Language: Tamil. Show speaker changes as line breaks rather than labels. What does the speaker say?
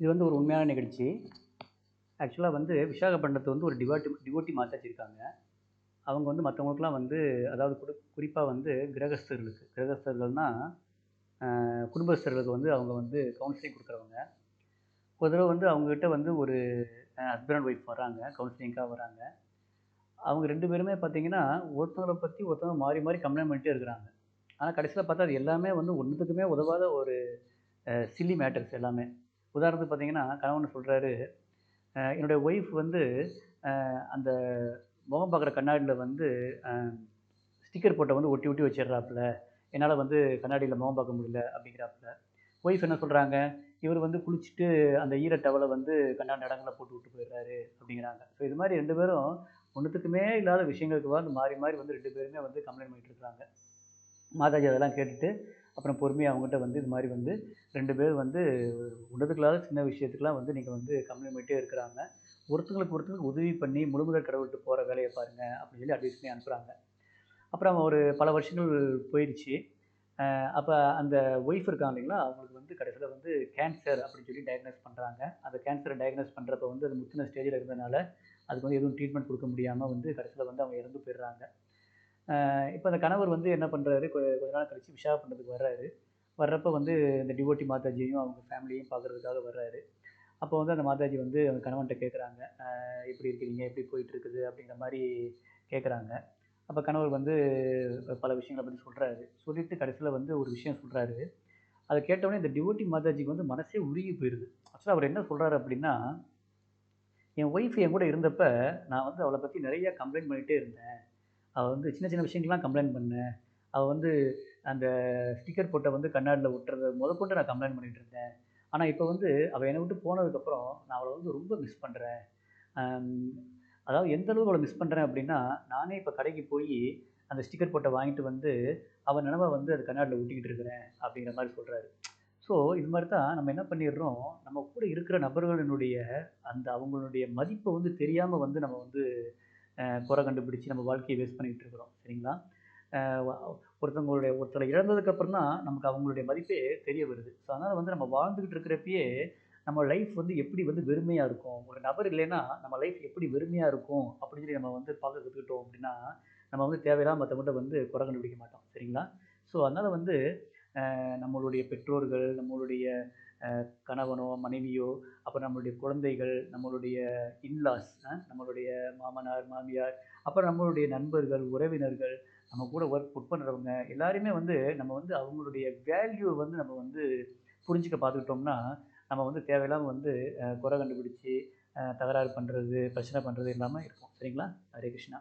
இது வந்து ஒரு உண்மையான நிகழ்ச்சி. ஆக்சுவலாக வந்து விசாகப்பட்டினத்தை வந்து ஒரு டிவாட்டி டிவோட்டி மாதாஜி அவங்க வந்து மற்றவங்களுக்குலாம் வந்து அதாவது குறி குறிப்பாக வந்து கிரகஸ்தர்களுக்கு கிரகஸ்தர்கள்னால் குடும்பஸ்தர்களுக்கு வந்து அவங்க வந்து கவுன்சிலிங் கொடுக்குறவங்க. ஒரு தடவை வந்து அவங்கக்கிட்ட வந்து ஒரு ஹஸ்பண்ட் அண்ட் ஒய்ஃப் வராங்க கவுன்சிலிங்காக வராங்க அவங்க ரெண்டு பேருமே பார்த்தீங்கன்னா ஒருத்தவங்களை பற்றி ஒருத்தவங்க மாறி மாறி கம்ப்ளைண்ட் பண்ணிட்டே இருக்கிறாங்க. ஆனால் கடைசியில் பார்த்தா அது எல்லாமே வந்து ஒன்றுத்துக்குமே உதவாத ஒரு சில்லி மேட்டர்ஸ் எல்லாமே. உதாரணத்துக்கு பார்த்தீங்கன்னா கணவன் சொல்கிறாரு என்னுடைய ஒய்ஃப் வந்து அந்த முகம் பார்க்குற கண்ணாடியில் வந்து ஸ்டிக்கர் போட்டை வந்து ஒட்டி ஒட்டி வச்சிடுறாப்புல. என்னால் வந்து கண்ணாடியில் முகம் பார்க்க முடியல அப்படிங்கிறாப்புல. ஒய்ஃப் என்ன சொல்கிறாங்க இவர் வந்து குளிச்சுட்டு அந்த ஈர டவலை வந்து கண்ணாடி இடங்களை போட்டு விட்டு போயிடுறாரு அப்படிங்கிறாங்க. ஸோ இது மாதிரி ரெண்டு பேரும் ஒன்றுத்துக்குமே இல்லாத விஷயங்களுக்கு வந்து மாறி மாறி வந்து ரெண்டு பேருமே வந்து கம்ப்ளைண்ட் பண்ணிட்டு இருக்காங்க. மாதாஜி அதெல்லாம் கேட்டுட்டு அப்புறம் பொறுமையாக அவங்ககிட்ட வந்து இது மாதிரி வந்து ரெண்டு பேர் வந்து உன்னதுக்குள்ளாத சின்ன விஷயத்துக்குலாம் வந்து நீங்கள் வந்து கம்ப்ளைண்ட் பண்ணிகிட்டே இருக்கிறாங்க. ஒருத்தங்களுக்கு ஒருத்தங்களுக்கு உதவி பண்ணி முழுமுதல் கடவுள்கிட்ட போகிற வேலையை பாருங்கள் அப்படின்னு சொல்லி அட்வைஸ் பண்ணி அனுப்புகிறாங்க அப்புறம் ஒரு பல வருஷங்கள் போயிடுச்சு அப்போ அந்த ஒய்ஃப் இருக்காங்க இல்லைங்களா அவங்களுக்கு வந்து கடைசியில் வந்து கேன்சர் அப்படின்னு சொல்லி டயக்னோஸ் பண்ணுறாங்க அந்த கேன்சரை டயக்னோஸ் பண்ணுறப்ப வந்து அது முத்தின ஸ்டேஜில் இருந்ததுனால அதுக்கு வந்து எதுவும் ட்ரீட்மெண்ட் கொடுக்க முடியாமல் வந்து கடைசியில் வந்து அவங்க இறந்து போயிடுறாங்க. இப்போ அந்த கணவர் வந்து என்ன பண்ணுறாரு கொஞ்ச நாள் கழிச்சு பண்ணுறதுக்கு வர்றாரு. வர்றப்ப வந்து இந்த டிவோட்டி மாதாஜியும் அவங்க ஃபேமிலியையும் பார்க்குறதுக்காக வர்றாரு. அப்போ வந்து அந்த மாதாஜி வந்து அவங்க கணவன்கிட்ட கேட்குறாங்க எப்படி இருக்கிறீங்க எப்படி போயிட்டுருக்குது? அப்படிங்கிற மாதிரி கேட்குறாங்க அப்போ கணவர் வந்து பல விஷயங்களை பற்றி சொல்கிறாரு சொல்லிட்டு கடைசியில் வந்து ஒரு விஷயம் சொல்கிறாரு அதை கேட்டவுடனே இந்த டிவோட்டி மாதாஜிக்கு வந்து மனசே உருகி போயிடுது ஆக்சுவலாக அவர் என்ன சொல்கிறாரு அப்படின்னா என் ஒய்ஃப் என் கூட இருந்தப்போ நான் வந்து அவளை பற்றி நிறையா கம்ப்ளைண்ட் பண்ணிகிட்டே இருந்தேன். அவள் வந்து சின்ன சின்ன விஷயங்கள்லாம் கம்ப்ளைண்ட் பண்ணேன் அவள் வந்து அந்த ஸ்டிக்கர் போட்ட வந்து கண்ணாடியில் ஒட்டுறத முதற்கொண்டு நான் கம்ப்ளைண்ட் பண்ணிகிட்டு இருந்தேன். ஆனால் இப்போ வந்து அவள் என்னை விட்டு போனதுக்கப்புறம் நான் அவளை வந்து ரொம்ப மிஸ் பண்ணுறேன் அதாவது எந்த அளவுக்கு அவளை மிஸ் பண்ணுறேன் அப்படின்னா நானே இப்போ கடைக்கு போய் அந்த ஸ்டிக்கர் போட்டை வாங்கிட்டு வந்து அவன் நினைவை வந்து அது கண்ணாடியில் ஊட்டிக்கிட்டு இருக்கிறேன் அப்படிங்கிற மாதிரி சொல்கிறாரு ஸோ இது மாதிரி தான் நம்ம என்ன பண்ணிடுறோம்? நம்ம கூட இருக்கிற நபர்களினுடைய அந்த அவங்களுடைய மதிப்பை வந்து தெரியாமல் வந்து நம்ம வந்து குறை கண்டுபிடிச்சி நம்ம வாழ்க்கையை வேஸ்ட் பண்ணிகிட்டு இருக்கிறோம். சரிங்களா? ஒருத்தவங்களுடைய ஒருத்தரை இழந்ததுக்கப்புறம் தான் நமக்கு அவங்களுடைய மதிப்பே தெரிய வருது. ஸோ அதனால் வந்து நம்ம வாழ்ந்துக்கிட்டு இருக்கிறப்பயே நம்ம லைஃப் வந்து எப்படி வந்து வெறுமையாக இருக்கும்? ஒரு நபர் இல்லைன்னா நம்ம லைஃப் எப்படி வெறுமையாக இருக்கும்? அப்படின்னு சொல்லி நம்ம வந்து பார்க்க கற்றுக்கிட்டோம் அப்படின்னா நம்ம வந்து தேவையில்லாம மற்றவங்கள்ட்ட வந்து குறை கண்டுபிடிக்க மாட்டோம். சரிங்களா? ஸோ அதனால் வந்து நம்மளுடைய பெற்றோர்கள் நம்மளுடைய கணவனோ மனைவியோ அப்புறம் நம்மளுடைய குழந்தைகள் நம்மளுடைய இன்லாஸ் நம்மளுடைய மாமனார் மாமியார் அப்புறம் நம்மளுடைய நண்பர்கள் உறவினர்கள் நம்ம கூட ஒர்க் ஒர்க் பண்ணுறவங்க எல்லாருமே வந்து நம்ம வந்து அவங்களுடைய வேல்யூ வந்து நம்ம வந்து புரிஞ்சுக்க பார்த்துக்கிட்டோம்னா நம்ம வந்து தேவையில்லாமல் வந்து குறை கண்டுபிடிச்சி தகராறு பண்ணுறது பிரச்சனை பண்ணுறது இல்லாமல் இருக்கும். சரிங்களா? ஹரே கிருஷ்ணா.